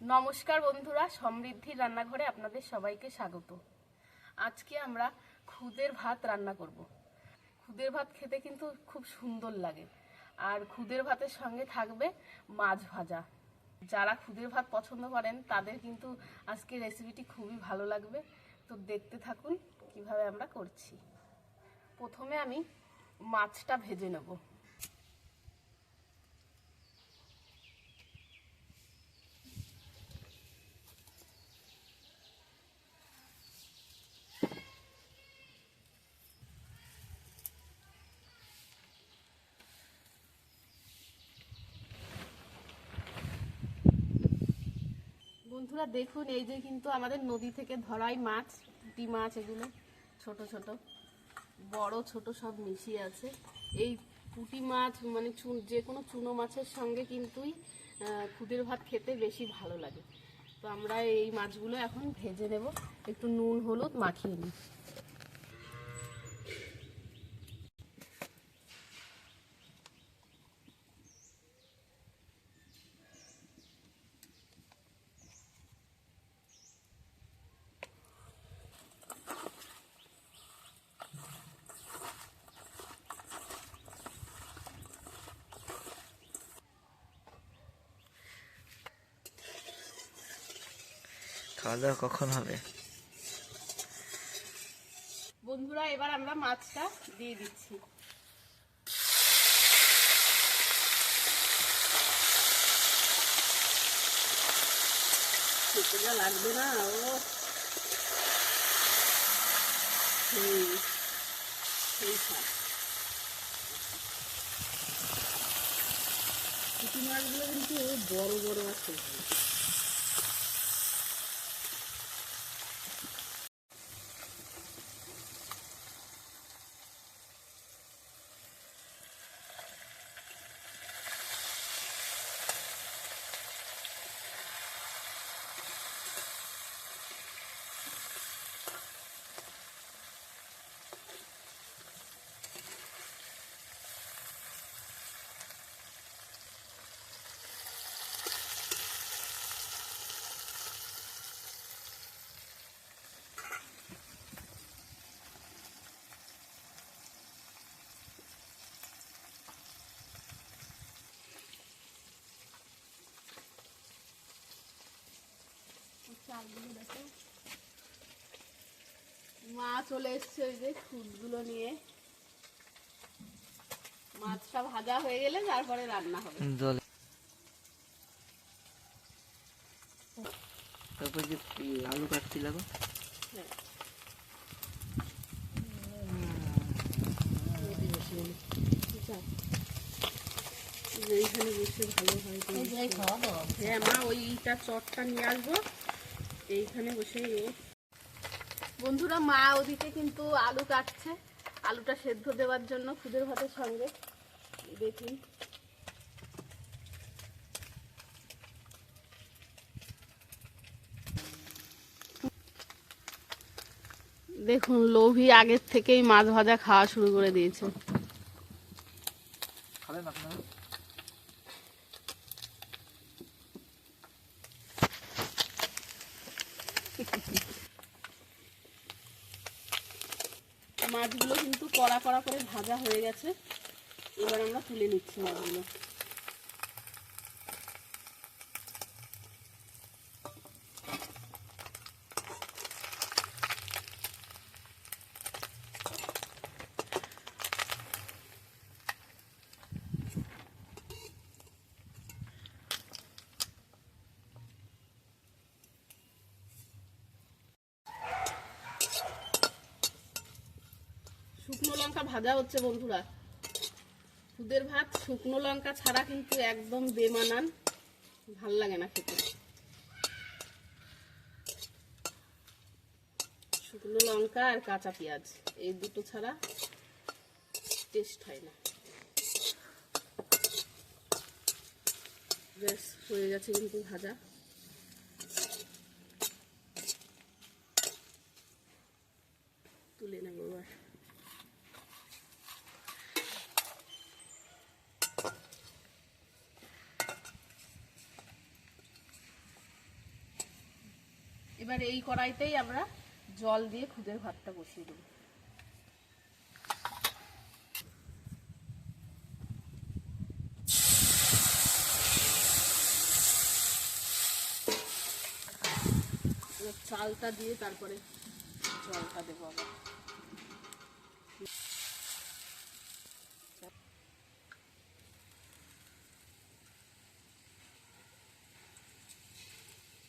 নমস্কার বন্ধুরা, সমৃদ্ধির রান্নাঘরে আপনাদের সবাইকে স্বাগত। আজকে আমরা খুদের ভাত রান্না করব। খুদের ভাত খেতে কিন্তু খুব সুন্দর লাগে। আর খুদের ভাতের সঙ্গে থাকবে মাছ ভাজা। যারা খুদের ভাত পছন্দ করেন, তাদের কিন্তু আজকে রেসিপিটি খুবই ভালো লাগবে। তো দেখতে থাকুন কীভাবে আমরা করছি। প্রথমে আমি মাছটা ভেজে নেব। বন্ধুরা দেখুন, এই যে কিন্তু আমাদের নদী থেকে ধরাই মাছ, পুঁটি মাছ এগুলো, ছোট ছোট, বড় ছোট সব মিশিয়ে আছে। এই পুঁটি মাছ মানে যে কোনো চুনো মাছের সঙ্গে কিন্তুই খুদের ভাত খেতে বেশি ভালো লাগে। তো আমরা এই মাছগুলো এখন ভেজে নেব। একটু নুন, হলুদ মাখিয়ে নিই। খাওয়া কখন হবে? বন্ধুরা, এবার আমরা মাছটা দিয়ে দিচ্ছি। লাগবে না, ও। পুঁটি মাছগুলো কিন্তু বড় বড় আছে। চালগুলো দেখো মা চলে এসছে ওই যে খুদগুলো নিয়ে। মাছটা ভাজা হয়ে গেলে তারপরে রান্না হবে। তারপর যে আলু কাটছিল গো হ্যাঁ। এইখানে বসে ভালো হয়। হ্যাঁ মা ওইটা চটটা নিয়ে আসব। এইখানে বসে বন্ধুরা মা ওদিকে কিন্তু আলু কাটছে। আলুটা সেদ্ধ দেওয়ার জন্য খুদের ভাতের সঙ্গে। দেখুন দেখুন লোভী আগের থেকেই মাছ ভাজা খাওয়া শুরু করে দিয়েছে। খাবেন আপনারা মাছগুলো কিন্তু কড়া কড়া করে ভাজা হয়ে গেছে। এবার আমরা তুলে নিচ্ছি মাছগুলো। শুকনো লঙ্কা ভাজা হচ্ছে বন্ধুরা। খুদের ভাত শুকনো লঙ্কা ছাড়া কিন্তু একদম বেমানান। ভালো লাগে না খেতে। শুকনো লঙ্কা আর কাঁচা পেঁয়াজ, এই দুটো ছাড়া টেস্ট হয় না। বেশ হয়ে গেছে কিন্তু ভাজা তুলে নেব এবার এবার এই কড়াইতেই আমরা জল দিয়ে খুদের ভাতটা বসিয়ে দেবো। চালটা দিয়ে তারপরে জলটা দেবো আবার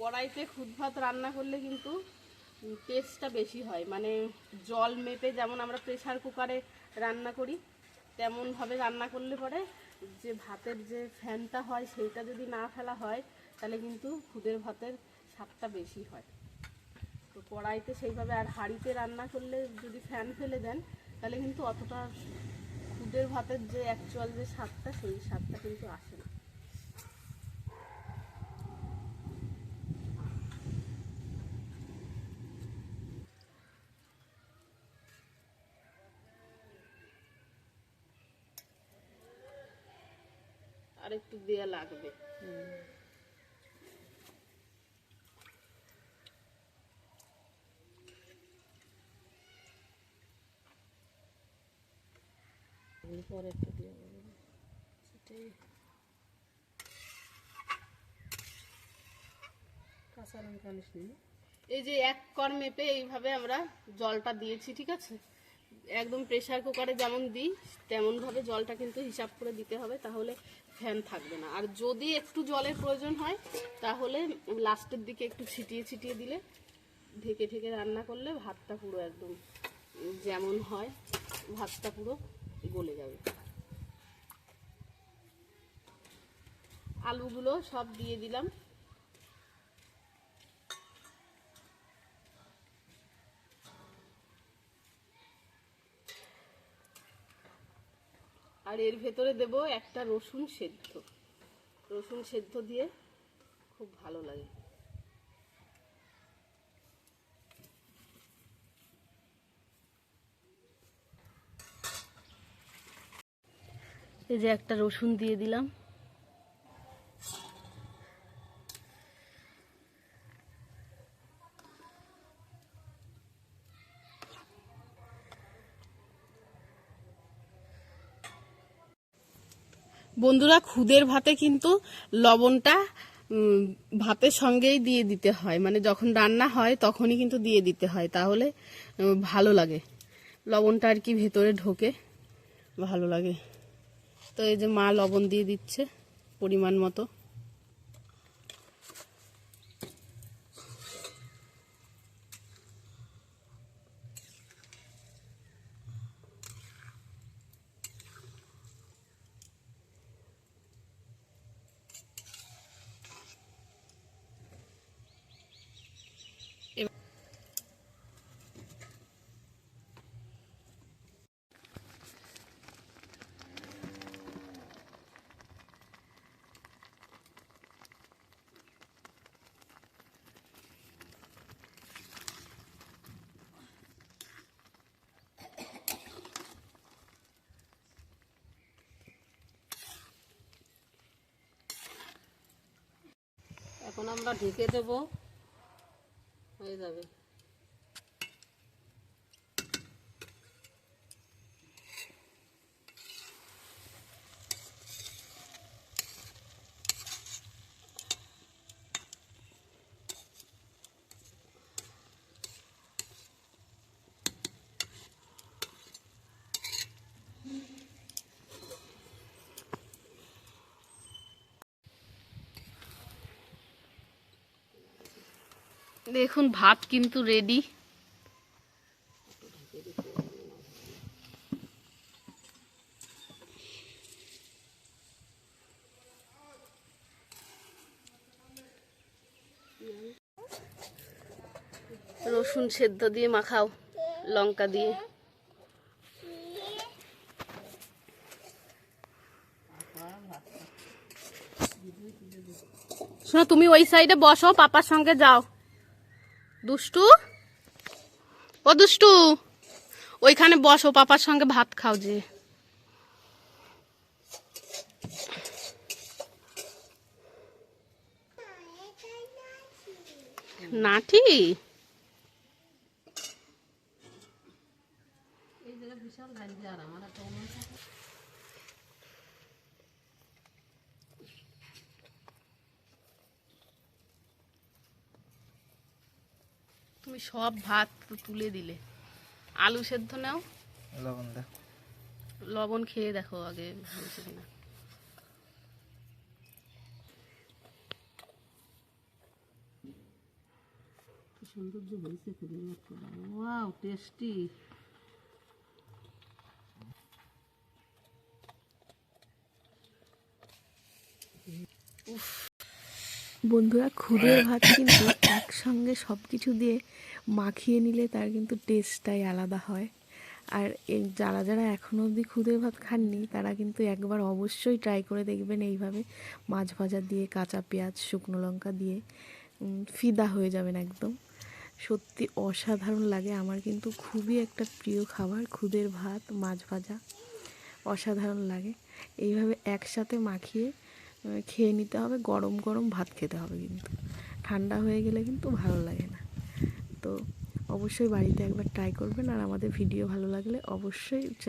কড়াইতে খুদ ভাত রান্না করলে কিন্তু টেস্টটা বেশি হয়। মানে জল মেপে যেমন আমরা প্রেশার কুকারে রান্না করি তেমনভাবে রান্না করলে পরে যে ভাতের যে ফ্যানটা হয় সেইটা যদি না ফেলা হয়, তাহলে কিন্তু খুদের ভাতের স্বাদটা বেশি হয়। তো কড়াইতে সেইভাবে আর হাঁড়িতে রান্না করলে যদি ফ্যান ফেলে দেন, তাহলে কিন্তু অতটা খুদের ভাতের যে অ্যাকচুয়াল যে স্বাদটা, সেই স্বাদটা কিন্তু আসে না। আর একটু দেয়া লাগবে। পরে একটু দিয়ে সেটাই। কাঁচা লঙ্কা আনিস এই যে এক কর মেপে এইভাবে আমরা জলটা দিয়েছি ঠিক আছে? একদম প্রেসার কুকারে যেমন দিই তেমন ভাবে জলটা কিন্তু হিসাব করে দিতে হবে তাহলে ফ্যান থাকবে না। আর যদি একটু জলের প্রয়োজন হয়, তাহলে লাস্টের দিকে একটু ছিটিয়ে ছিটিয়ে দিলে ঢেকে ঢেকে রান্না করলে ভাতটা পুরো একদম যেমন হয়, ভাতটা পুরো গলে যাবে। আলুগুলো সব দিয়ে দিলাম। আর এর ভেতরে দেব একটা রসুন সেদ্ধ। রসুন সেদ্ধ দিয়ে খুব ভালো লাগে। এই যে একটা রসুন দিয়ে দিলাম। বন্ধুরা খুদের ভাতে কিন্তু লবণটা ভাতের সঙ্গেই দিয়ে দিতে হয়। মানে যখন রান্না হয় তখনই কিন্তু দিয়ে দিতে হয়। তাহলে ভালো লাগে। লবণটা আর কি ভেতরে ঢোকে, ভালো লাগে। তো এই যে মা লবণ দিয়ে দিচ্ছে পরিমাণ মতো। এখন আমরা ঢেকে দেব। হয়ে যাবে। দেখুন, ভাত কিন্তু রেডি রসুন সেদ্ধ দিয়ে মাখাও, লঙ্কা দিয়ে। শোনো, তুমি ওই সাইডে বসো, পাপার সঙ্গে যাও। দুষ্টু? ও দুষ্টু ওইখানে বসো পাপার সঙ্গে ভাত খাও যে। নাটি সব ভাত তুলে দিলে। আলু সেদ্ধ নাও। লবণ দা লবণ খেয়ে দেখো আগে হয়েছে কিনা। সৌন্দর্য হয়েছে ওয়াও টেস্টি বন্ধুরা খুদের ভাত কিন্তু একসঙ্গে সব কিছু দিয়ে মাখিয়ে নিলে তার কিন্তু টেস্টটাই আলাদা হয়। আর এই যারা যারা এখনও অবধি খুদের ভাত খাননি তারা কিন্তু একবার অবশ্যই ট্রাই করে দেখবেন এইভাবে মাছ ভাজা দিয়ে কাঁচা পেঁয়াজ শুকনো লঙ্কা দিয়ে ফিদা হয়ে যাবেন একদম। সত্যি অসাধারণ লাগে। আমার কিন্তু খুবই একটা প্রিয় খাবার খুদের ভাত মাছ ভাজা। অসাধারণ লাগে। এইভাবে একসাথে মাখিয়ে খেয়ে নিতে হবে, গরম গরম ভাত খেতে হবে কিন্তু। ঠান্ডা হয়ে গেলে কিন্তু ভালো লাগে না। তো অবশ্যই বাড়িতে একবার ট্রাই করবেন আর আমাদের ভিডিও ভালো লাগলে অবশ্যই